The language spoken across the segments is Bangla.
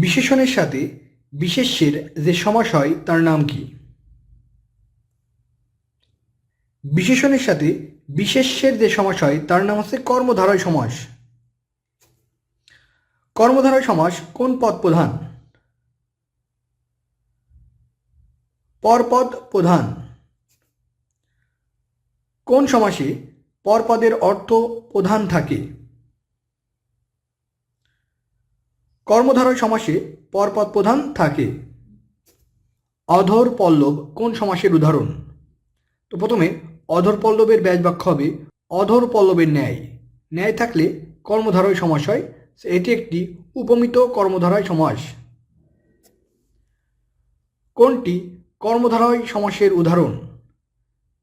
বিশেষণের সাথে বিশেষ্যের যে সমাস হয় তার নাম কি? বিশেষণের সাথে বিশেষ্যের যে সমাস হয় তার নাম হচ্ছে কর্মধারয় সমাস। কর্মধারয় সমাস কোন পদ প্রধান? পরপদ প্রধান। কোন সমাসে পরপদের অর্থ প্রধান থাকে? কর্মধারয় সমাসে পরপদ প্রধান থাকে। অধর পল্লব কোন সমাসের উদাহরণ? তো প্রথমে, অধর পল্লবের ব্যাজ বাক্য হবে অধর পল্লবের ন্যায়। ন্যায় থাকলে কর্মধারয় সমাস হয়। এটি একটি উপমিত কর্মধারয় সমাস। কোনটি কর্মধারয় সমাসের উদাহরণ?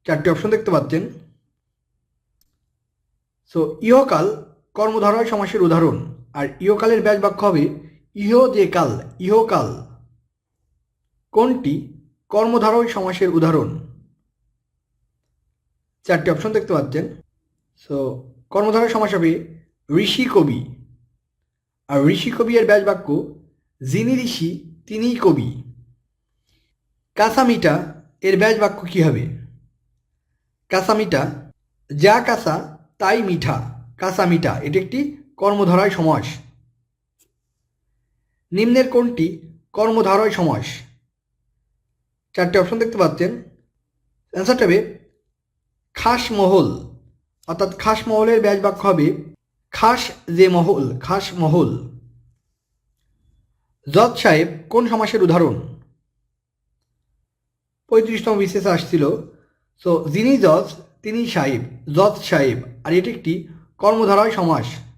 চারটি অপশন দেখতে পাচ্ছেন। সো, ইহকাল কর্মধারয় সমাসের উদাহরণ। আর ইহকালের ব্যাজ বাক্য হবে ইহ যে কাল ইহকাল কোনটি? কর্মধারয় সমাসের উদাহরণ। চারটি অপশন দেখতে পাচ্ছেন। সো কর্মধারয় সমাস হবে ঋষি কবি। আর ঋষি কবি এর ব্যাজ বাক্য, যিনি ঋষি, তিনিই কবি। কাসামিটা এর ব্যাজ বাক্য কী হবে? কাসামিটা, যা কাসা, তাই মিঠা। কাসামিটা, এটি একটি কর্মধারয় সমাস। নিম্নের কোনটি কর্মধারয় সমাস। চারটি অপশন দেখতে পাচ্ছেন। অ্যান্সারটা হবে, খাস মহল। অর্থাৎ খাস মহলের ব্যাজ বাক্য হবে, খাস যে মহল, খাস মহল। জজ সাহেব, কোন সমাসের উদাহরণ? পঁয়ত্রিশতম বিশেষ আসছিল। সো যিনি জজ, তিনি সাহেব, জজ সাহেব। আর এটি একটি কর্মধারয় সমাস।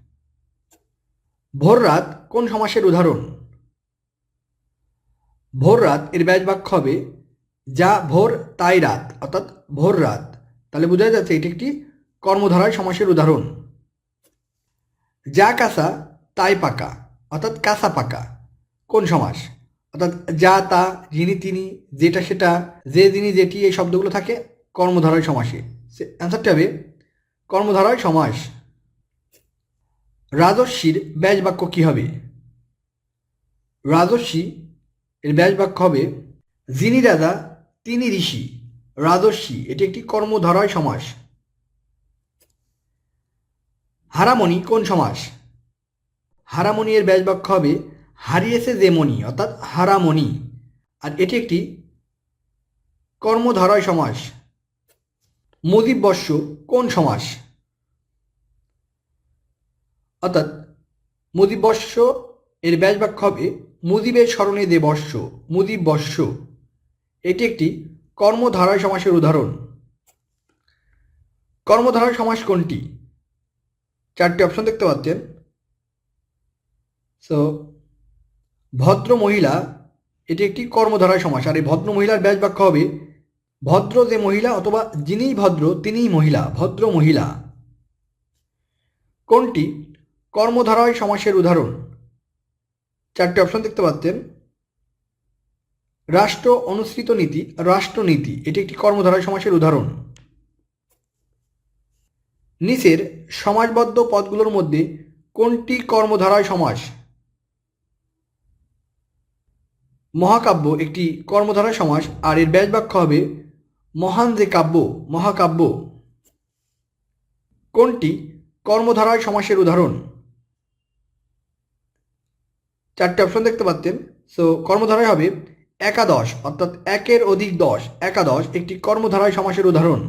ভোর রাত কোন সমাসের উদাহরণ? ভোর রাত এর ব্যাজ বাক্য হবে, যা ভোর তাই রাত, অর্থাৎ ভোর রাত। তাহলে বোঝা যাচ্ছে এটি একটি কর্মধারয় সমাসের উদাহরণ। যা কাঁচা, তাই পাকা, অর্থাৎ কাঁচা পাকা, কোন সমাস? অর্থাৎ যা, তা, যিনি, তিনি, যেটা, সেটা, যে, যিনি, যেটি, এই শব্দগুলো থাকে কর্মধারয় সমাসে। অ্যান্সারটা হবে কর্মধারয় সমাস। রাজস্বীর ব্যাজ বাক্য কী হবে? রাজস্বী এর ব্যাজ বাক্য হবে, যিনি রাজা, তিনি ঋষি। রাজস্বী এটি একটি কর্মধারয় সমাস। হারামণি কোন সমাস? হারামণি এর ব্যাজ বাক্য হবে, হারিয়েছে যে মণি, অর্থাৎ হারামণি। আর এটি একটি কর্মধারয় সমাস। মুদিব বর্ষ কোন সমাস? অর্থাৎ মুদিব বর্ষ এর ব্যাজ বাক্য হবে মুদিবের স্মরণে দে বর্ষ মুদিব বর্ষ এটি একটি কর্মধারয় সমাসের উদাহরণ। কর্মধারয় সমাস কোনটি? চারটি অপশন দেখতে পাচ্ছেন। সো ভদ্র মহিলা এটি একটি কর্মধারয় সমাস। আর এই ভদ্র মহিলার ব্যাজ বাক্য হবে ভদ্র যে মহিলা অথবা যিনিই ভদ্র, তিনিই মহিলা ভদ্র মহিলা কোনটি? কর্মধারয় সমাসের উদাহরণ। চারটি অপশন দেখতে পাচ্ছেন। রাষ্ট্র অনুসৃত নীতি, রাষ্ট্রনীতি, এটি একটি কর্মধারয় সমাসের উদাহরণ। নিচের সমাজবদ্ধ পদগুলোর মধ্যে কোনটি কর্মধারয় সমাস? মহাকাব্য একটি কর্মধারায় সমাস, আর এর ব্যাজ বাক্য হবে মহান যে কাব্য, মহাকাব্য। কোনটি কর্মধারয় সমাসের উদাহরণ? চারটে অপশন দেখতে পাচ্ছেন। সো কর্মধারায় হবে একাদশ, অর্থাৎ একের অধিক দশ, একাদশ একটি কর্মধারায় সমাসের উদাহরণ।